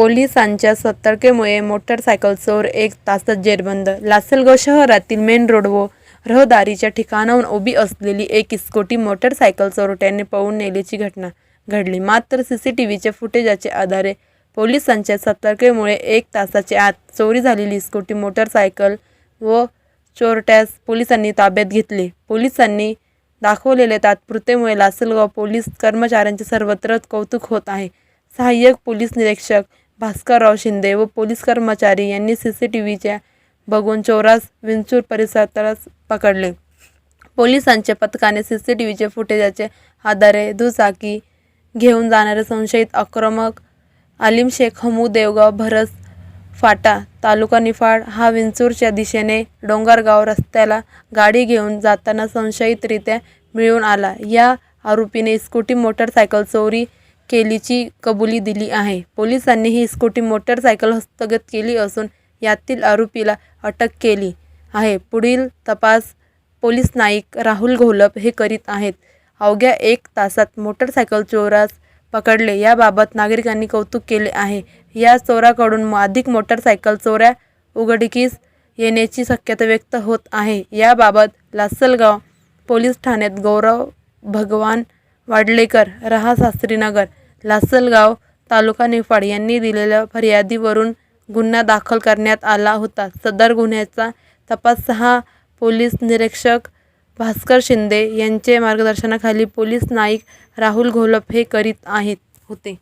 पोलिसांच्या सतर्कतेमुळे मोटरसायकल चोर एक तासात जेरबंद. लासलगाव शहरातील मेन रोड व रहदारीच्या ठिकाणाहून उभी असलेली एक स्कूटी मोटरसायकल चोरट्याने पळून नेल्याची घटना घडली. मात्र सीसीटीव्हीच्या फुटेजाच्या आधारे पोलिसांच्या सतर्कतेमुळे एक तासाच्या आत चोरी झालेली स्कूटी मोटरसायकल व चोरट्यास पोलिसांनी ताब्यात घेतले. पोलिसांनी दाखवलेल्या तात्पुरतेमुळे लासलगाव पोलीस कर्मचाऱ्यांचे सर्वत्र कौतुक होत आहे. सहाय्यक पोलीस निरीक्षक भास्करराव शिंदे व पोलीस कर्मचारी यांनी सी सी टी व्हीच्या बघून चोरास विंचूर परिसरात पकडले. पोलिसांच्या पथकाने सी सी टी व्हीच्या फुटेजाचे आधारे दुचाकी घेऊन जाणारे संशयित आक्रमक आलिम शेख हमू देवगाव भरस फाटा तालुका निफाड हा विंचूरच्या दिशेने डोंगरगाव रस्त्याला गाडी घेऊन जाताना संशयितरित्या मिळून आला. या आरोपीने स्कूटी मोटरसायकल चोरी केलीची कबुली दिली आहे. पोलिसांनी ही स्कूटी मोटरसायकल हस्तगत केली असून यातील आरोपीला अटक केली आहे. पुढील तपास पोलीस नाईक राहुल घोलप हे करीत आहेत. अवघ्या एक तासात मोटरसायकल चोरास पकडले. याबाबत नागरिकांनी कौतुक केले आहे. या चोराकडून अधिक मोटरसायकल चोऱ्या उघडकीस येण्याची शक्यता व्यक्त होत आहे. याबाबत लासलगाव पोलीस ठाण्यात गौरव भगवान वाडलेकर रहा शास्त्रीनगर लासलगाव तालुका निफाड यांनी दिलेल्या फिर्यादीवरून गुन्हा दाखल करण्यात आला होता. सदर गुन्ह्याचा तपास सहा पोलीस निरीक्षक भास्कर शिंदे यांचे मार्गदर्शनाखाली पोलीस नाईक राहुल घोलप हे करीत आहेत होते.